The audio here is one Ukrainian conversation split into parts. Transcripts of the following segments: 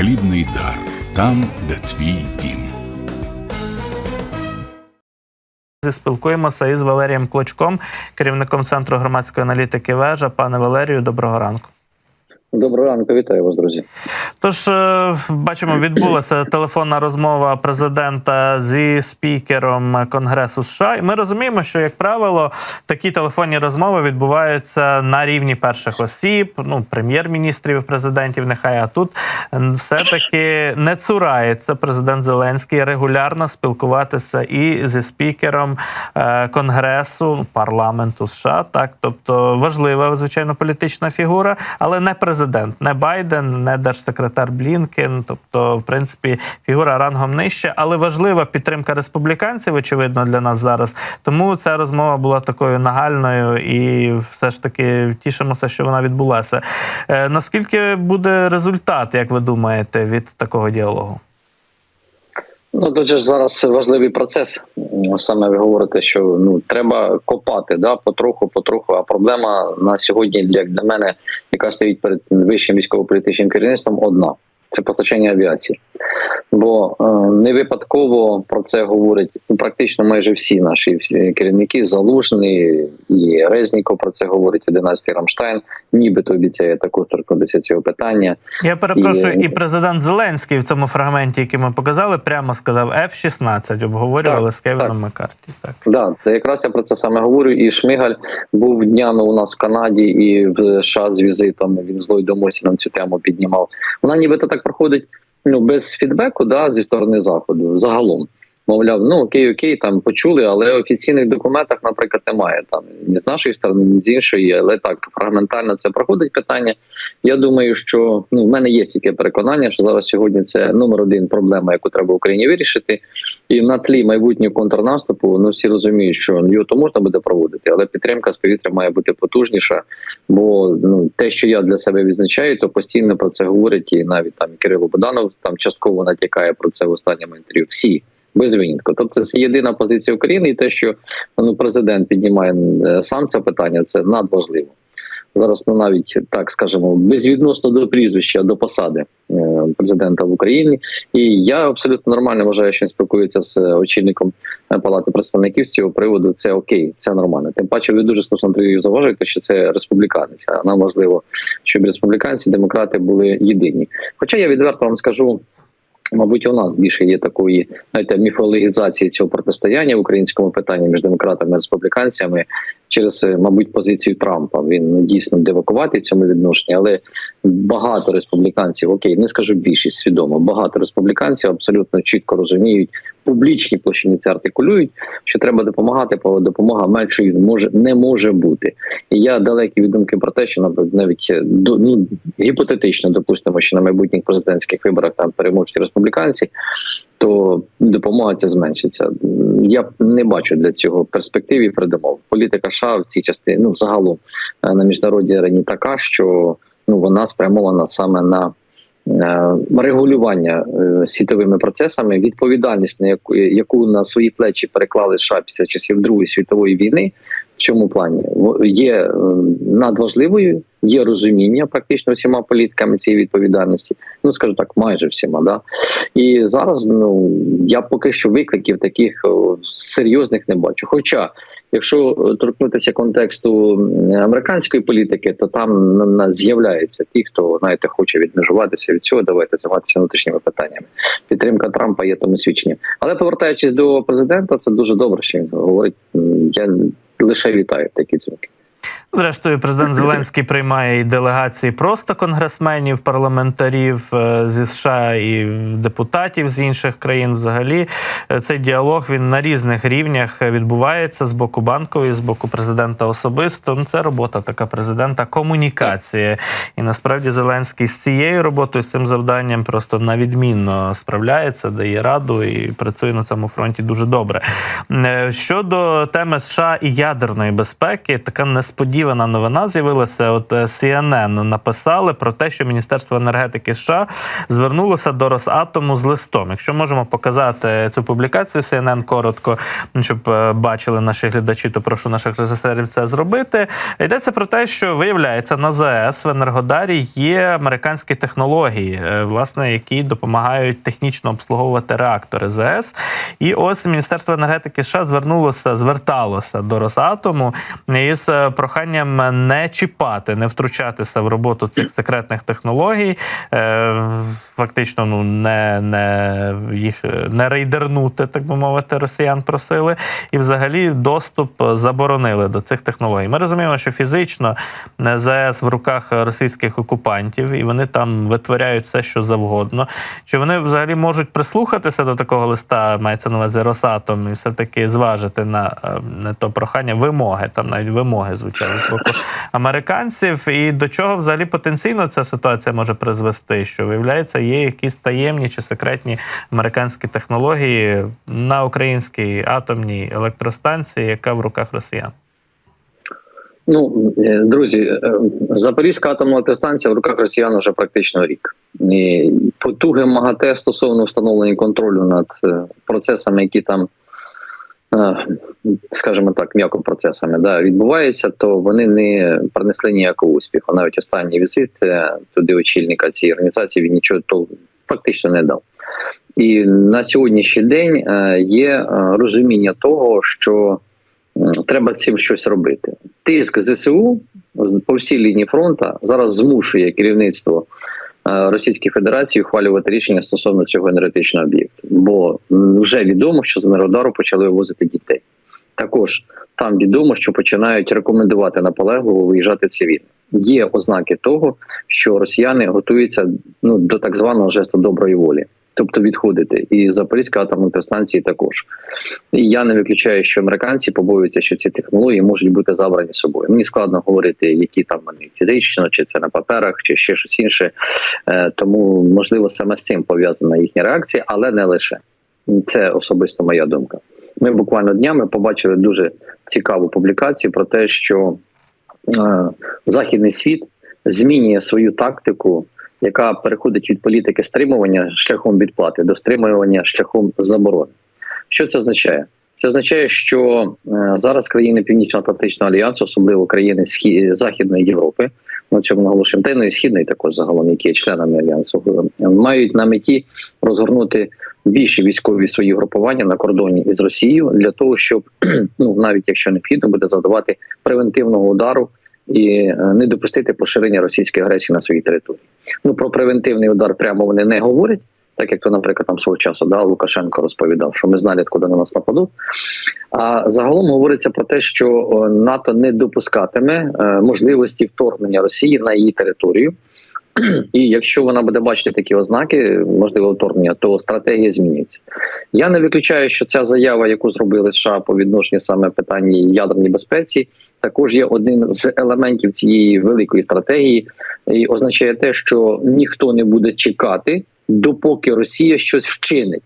хлібний дар там, де твій дім. Спілкуємося із Валерієм Клочком, керівником центру громадської аналітики Вежа. Пане Валерію, доброго ранку. Доброго ранку, вітаю вас, друзі. Тож е, бачимо, відбулася телефонна розмова президента зі спікером Конгресу США. І ми розуміємо, що як правило такі телефонні розмови відбуваються на рівні перших осіб, ну прем'єр-міністрів, президентів. Нехай а тут все таки не цурається президент Зеленський регулярно спілкуватися і зі спікером е, Конгресу парламенту США. Так, тобто важлива звичайно політична фігура, але не президент президент, не Байден, не держсекретар Блінкен. Тобто, в принципі, фігура рангом нижче, але важлива підтримка республіканців, очевидно, для нас зараз. Тому ця розмова була такою нагальною, і все ж таки тішимося, що вона відбулася. Е, наскільки буде результат, як ви думаєте, від такого діалогу? Ну дуже ж зараз важливий процес. Саме ви говорите, що ну треба копати да потроху, потроху. А проблема на сьогодні, як для мене, яка стоїть перед вищим військово-політичним керівництвом, одна це постачання авіації. Бо е, не випадково про це говорять ну, практично майже всі наші керівники. Залужний і Резніков про це говорить 11-й Рамштайн, нібито обіцяє також торкнутися цього питання. Я перепрошую, і... і президент Зеленський в цьому фрагменті, який ми показали, прямо сказав F-16, обговорювали так, з Кевіном так. Маккарті. Так, да, якраз я про це саме говорю. І Шмигаль був днями у нас в Канаді і в США з візитом. Він з Ллойдом Осіном цю тему піднімав. Вона нібито так проходить ну без фідбеку, да, зі сторони заходу загалом. Мовляв, ну окей, окей, там почули, але офіційних документах, наприклад, немає там ні з нашої сторони, ні з іншої, але так фрагментально це проходить питання. Я думаю, що ну в мене є таке переконання, що зараз сьогодні це номер один проблема, яку треба Україні вирішити. І на тлі майбутнього контрнаступу ну всі розуміють, що його то можна буде проводити, але підтримка з повітря має бути потужніша. Бо ну те, що я для себе відзначаю, то постійно про це говорять, і навіть там Кирило Боданов там частково натякає про це в останньому інтерв'ю. Всі без винятку. Тобто це єдина позиція України, і те, що ну президент піднімає сам це питання, це надважливо. Зараз ну навіть так скажемо безвідносно до прізвища до посади е, президента в Україні, і я абсолютно нормально вважаю, що він спілкується з очільником палати представників з цього приводу. Це окей, це нормально. Тим паче, ви дуже слушно Андрію заважаєте, що це республіканець. А нам важливо, щоб республіканці, демократи були єдині. Хоча я відверто вам скажу. Мабуть, у нас більше є такої знаєте, міфологізації цього протистояння в українському питанні між демократами і республіканцями через, мабуть, позицію Трампа. Він ну, дійсно девакувати в цьому відношенні, але багато республіканців, окей, не скажу більшість свідомо. Багато республіканців абсолютно чітко розуміють, публічні площині це артикулюють, що треба допомагати, допомога меншою може не може бути. І я далекий від думки про те, що навіть ну, гіпотетично допустимо, що на майбутніх президентських виборах там переможуть республіканці, то допомога ця зменшиться. Я не бачу для цього перспектив передумов. Політика США в цій частині ну загалом на міжнародній арені така, що ну вона спрямована саме на регулювання світовими процесами, відповідальність на яку яку на свої плечі переклали США після часів Другої світової війни. В цьому плані є надважливою, є розуміння практично всіма політиками цієї відповідальності. Ну скажу так, майже всіма. Да і зараз ну я поки що викликів таких серйозних не бачу. Хоча, якщо торкнутися контексту американської політики, то там на з'являються ті, хто знаєте, хоче відмежуватися від цього. Давайте займатися внутрішніми питаннями. Підтримка Трампа є тому свідченням. Але повертаючись до президента, це дуже добре, що він говорить. Я лише вітаю такі думки. Зрештою, президент Зеленський приймає і делегації просто конгресменів, парламентарів зі США і депутатів з інших країн. Взагалі, цей діалог він на різних рівнях відбувається з боку банкової, з боку президента особисто. Ну, це робота така президента комунікації. І насправді Зеленський з цією роботою, з цим завданням просто навідмінно справляється, дає раду і працює на цьому фронті дуже добре. Щодо теми США і ядерної безпеки, така несподівана несподівана новина з'явилася. От е, CNN написали про те, що Міністерство енергетики США звернулося до Росатому з листом. Якщо можемо показати цю публікацію CNN коротко, щоб е, бачили наші глядачі, то прошу наших режисерів це зробити. Йдеться про те, що виявляється на ЗАЕС в Енергодарі є американські технології, е, власне, які допомагають технічно обслуговувати реактори ЗАЕС. І ось Міністерство енергетики США звернулося, зверталося до Росатому із е, проханням не чіпати, не втручатися в роботу цих секретних технологій. Е, Фактично, ну не, не їх не рейдернути, так би мовити, росіян просили, і взагалі доступ заборонили до цих технологій. Ми розуміємо, що фізично ЗАЕС в руках російських окупантів, і вони там витворяють все, що завгодно. Чи вони взагалі можуть прислухатися до такого листа, мається на увазі Росатом, і все-таки зважити на не то прохання, вимоги, там навіть вимоги звучали з боку американців. І до чого взагалі потенційно ця ситуація може призвести? Що виявляється, є якісь таємні чи секретні американські технології на українській атомній електростанції, яка в руках росіян. Ну, е, друзі, е, Запорізька атомна електростанція в руках росіян вже практично рік. І потуги МАГАТЕ стосовно встановлення контролю над е, процесами, які там, скажімо так, м'яко процесами да, відбуваються, то вони не принесли ніякого успіху. Навіть останній візит е, туди очільника цієї організації він нічого то фактично не дав. І на сьогоднішній день е, є е, розуміння того, що треба з цим щось робити. Тиск ЗСУ по всій лінії фронту зараз змушує керівництво е, Російської Федерації ухвалювати рішення стосовно цього енергетичного об'єкту, бо вже відомо, що з Енергодару почали вивозити дітей. Також там відомо, що починають рекомендувати наполегливо виїжджати цивільно. Є ознаки того, що росіяни готуються ну до так званого жесту доброї волі, тобто відходити, і Запорізька атомна електростанції також. І я не виключаю, що американці побоюються, що ці технології можуть бути забрані собою. Мені складно говорити, які там вони фізично, чи це на паперах, чи ще щось інше. Е, Тому можливо саме з цим пов'язана їхня реакція, але не лише це особисто моя думка. Ми буквально днями побачили дуже цікаву публікацію про те, що е, західний світ змінює свою тактику, яка переходить від політики стримування шляхом відплати до стримування шляхом заборони. Що це означає? Це означає, що е, зараз країни Північно-Атлантичного альянсу, особливо країни. Західної Європи, на цьому наголошуємо, та ну, і східної також загалом, які є членами альянсу, е, мають на меті розгорнути більші військові свої групування на кордоні із Росією для того, щоб ну навіть якщо необхідно буде завдавати превентивного удару і е, не допустити поширення російської агресії на своїй території. Ну про превентивний удар прямо вони не говорять. Так як то, наприклад, там свого часу да, Лукашенко розповідав, що ми знали, куди на нас нападуть. А загалом говориться про те, що НАТО не допускатиме е, можливості вторгнення Росії на її територію. І якщо вона буде бачити такі ознаки, можливо, вторгнення, то стратегія зміниться. Я не виключаю, що ця заява, яку зробили США по відношенню саме питання ядерній безпеці, також є одним з елементів цієї великої стратегії, і означає те, що ніхто не буде чекати, допоки Росія щось вчинить.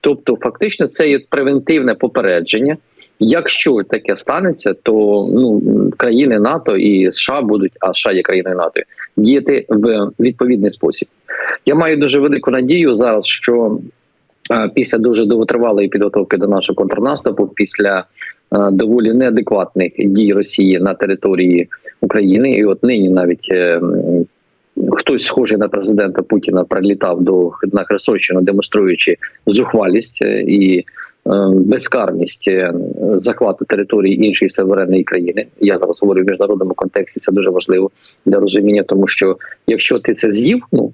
Тобто, фактично, це є превентивне попередження. Якщо таке станеться, то ну країни НАТО і США будуть, а США є країною НАТО, діяти в відповідний спосіб. Я маю дуже велику надію зараз, що е, після дуже довготривалої підготовки до нашого контрнаступу, після доволі неадекватних дій Росії на території України, і от нині навіть. е, Хтось схожий на президента Путіна прилітав до на Херсонщину, демонструючи зухвалість е, і е, безкарність е, захвату території іншої суверенної країни. Я зараз говорю в міжнародному контексті. Це дуже важливо для розуміння, тому що якщо ти це з'їв, ну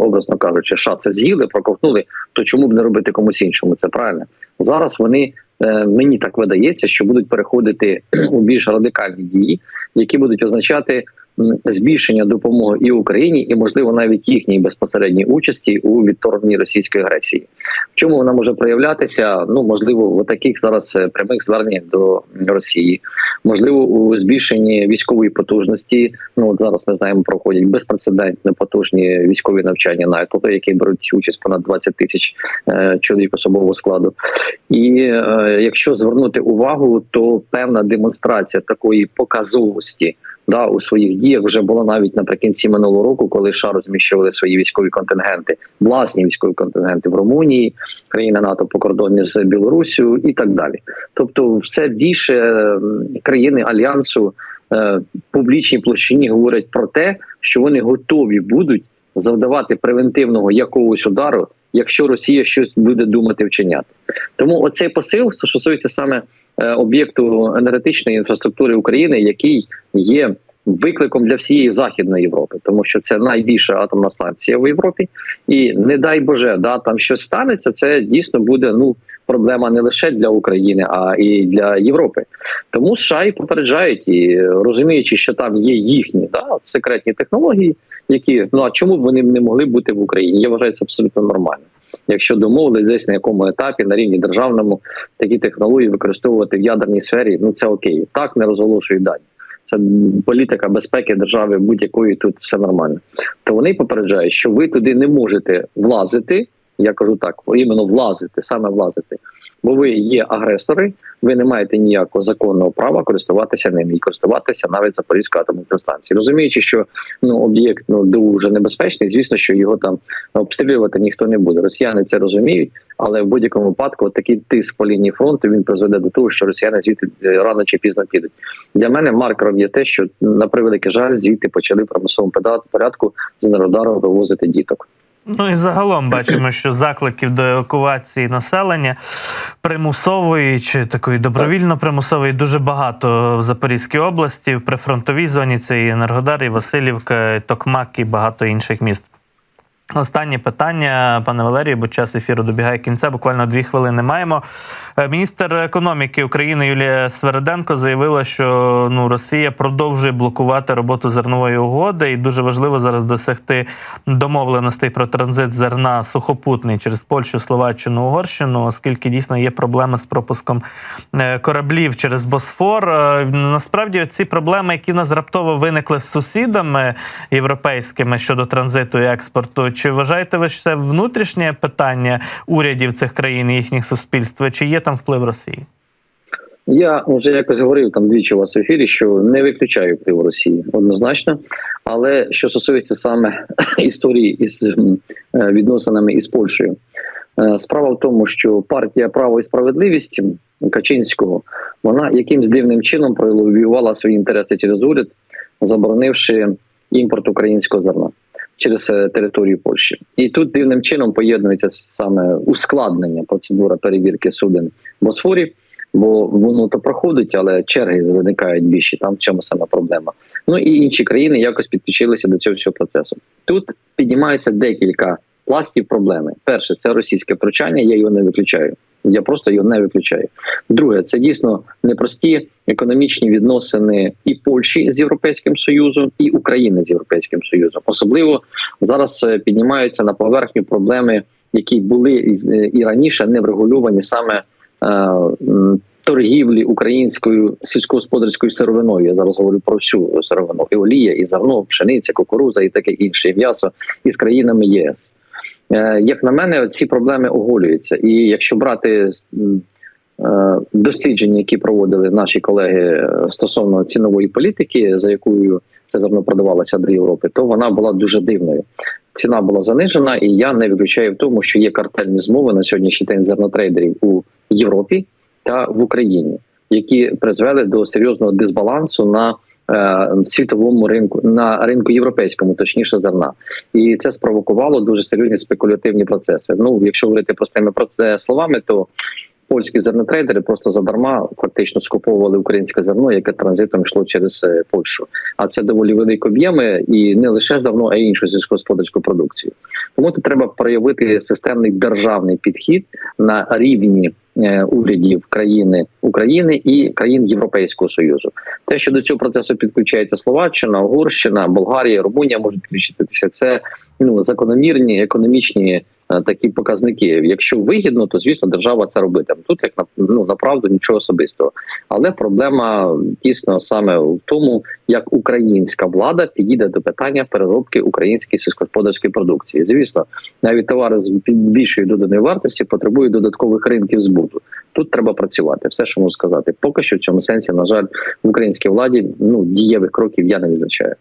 образно кажучи, ша це з'їли, проковтнули, то чому б не робити комусь іншому? Це правильно зараз. Вони е, мені так видається, що будуть переходити у більш радикальні дії, які будуть означати збільшення допомоги і Україні, і можливо навіть їхній безпосередній участі у відторгненні російської агресії. В чому вона може проявлятися? Ну можливо, в таких зараз е, прямих звернень до Росії, можливо, у збільшенні військової потужності. Ну от зараз ми знаємо, проходять безпрецедентні потужні військові навчання НАТО, які беруть участь понад 20 тисяч е, чоловік особового складу. І е, якщо звернути увагу, то певна демонстрація такої показовості да, у своїх діях вже була навіть наприкінці минулого року, коли США розміщували свої військові контингенти, власні військові контингенти в Румунії, країни НАТО по кордоні з Білорусію і так далі. Тобто, все більше країни альянсу е, в публічній площині говорять про те, що вони готові будуть завдавати превентивного якогось удару, якщо Росія щось буде думати вчиняти. Тому оцей посил що стосується саме об'єкту енергетичної інфраструктури України, який є викликом для всієї західної Європи, тому що це найбільша атомна станція в Європі, і не дай Боже, да там щось станеться. Це дійсно буде ну проблема не лише для України, а і для Європи. Тому США і попереджають і розуміючи, що там є їхні да, секретні технології, які ну а чому б вони не могли бути в Україні? Я вважаю це абсолютно нормально. Якщо домовились десь на якому етапі на рівні державному такі технології використовувати в ядерній сфері, ну це окей. Так не розголошують дані. Це політика безпеки держави будь-якої тут все нормально. То вони попереджають, що ви туди не можете влазити. Я кажу так, іменно влазити, саме влазити. Бо ви є агресори, ви не маєте ніякого законного права користуватися ними і користуватися навіть Запорізькою атомною станцією. Розуміючи, що ну об'єкт ну дуже небезпечний, звісно, що його там обстрілювати ніхто не буде. Росіяни це розуміють, але в будь-якому випадку такий тиск по лінії фронту він призведе до того, що росіяни звідти е, рано чи пізно підуть. Для мене маркером є те, що на превеликий жаль, звідти почали в примусовому порядку з Народару вивозити діток. Ну і загалом бачимо, що закликів до евакуації населення примусової чи такої добровільно примусової дуже багато в Запорізькій області, в прифронтовій зоні це і Енергодар, і Васильівка, і Токмак і багато інших міст. Останнє питання, пане Валерію, бо час ефіру добігає кінця. Буквально дві хвилини маємо. Е, Міністр економіки України Юлія Свереденко заявила, що ну Росія продовжує блокувати роботу зернової угоди, і дуже важливо зараз досягти домовленостей про транзит зерна сухопутний через Польщу, Словаччину, Угорщину, оскільки дійсно є проблеми з пропуском е, кораблів через Босфор. Е, Насправді ці проблеми, які нас раптово виникли з сусідами європейськими щодо транзиту і експорту. Чи вважаєте ви, що це внутрішнє питання урядів цих країн і їхніх суспільств? Чи є там вплив Росії? Я вже якось говорив там двічі у вас в ефірі, що не виключаю вплив Росії однозначно. Але що стосується саме історії із е, відносинами із Польщею, е, справа в тому, що партія право і справедливість Качинського вона якимсь дивним чином пролобіювала свої інтереси через уряд, заборонивши імпорт українського зерна через е, територію Польщі. І тут дивним чином поєднується саме ускладнення процедура перевірки суден Босфорі, бо воно то проходить, але черги виникають більші. Там в чому саме проблема. Ну і інші країни якось підключилися до цього всього процесу. Тут піднімається декілька пластів проблеми. Перше, це російське втручання, я його не виключаю. Я просто його не виключаю. Друге, це дійсно непрості економічні відносини і Польщі з Європейським Союзом, і України з Європейським Союзом. Особливо зараз е, піднімаються на поверхню проблеми, які були і- е, раніше не врегульовані саме е, торгівлі українською сільськогосподарською сировиною. Я зараз говорю про всю сировину і олія, і зерно, пшениця, кукуруза і таке інше, і м'ясо із країнами ЄС. Е, Як на мене, ці проблеми оголюються. І якщо брати е, дослідження, які проводили наші колеги е, стосовно цінової політики, за якою це зерно продавалося до Європи, то вона була дуже дивною. Ціна була занижена, і я не виключаю в тому, що є картельні змови на сьогоднішній день зернотрейдерів у Європі та в Україні, які призвели до серйозного дисбалансу на світовому ринку на ринку європейському, точніше зерна, і це спровокувало дуже серйозні спекулятивні процеси. Ну, якщо говорити простими проце- словами, то польські зернотрейдери просто задарма фактично скуповували українське зерно, яке транзитом йшло через е, Польщу. А це доволі великі об'єми, і не лише зерно, а й іншу сільськогосподарську продукцію. Тому тут треба проявити системний державний підхід на рівні е, урядів країни України і країн Європейського союзу. Те, що до цього процесу підключається Словаччина, Угорщина, Болгарія, Румунія можуть підключитися. Це ну закономірні економічні е, такі показники. Якщо вигідно, то звісно держава це робитиме. Тут як на ну направду нічого особистого. Але проблема дійсно саме в тому, як українська влада підійде до питання переробки української сільськогосподарської продукції. Звісно, навіть товари з більшою доданою вартості потребують додаткових ринків збуту. Тут треба працювати. Все, що можу сказати, поки що в цьому сенсі, на жаль, в українській владі ну дієвих кроків я не відзначаю.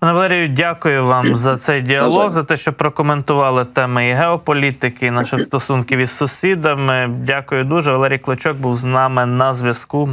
Пане Валерію, дякую вам за цей діалог, за те, що прокоментували теми і геополітики, і наших стосунків із сусідами. Дякую дуже. Валерій Клочок був з нами на зв'язку.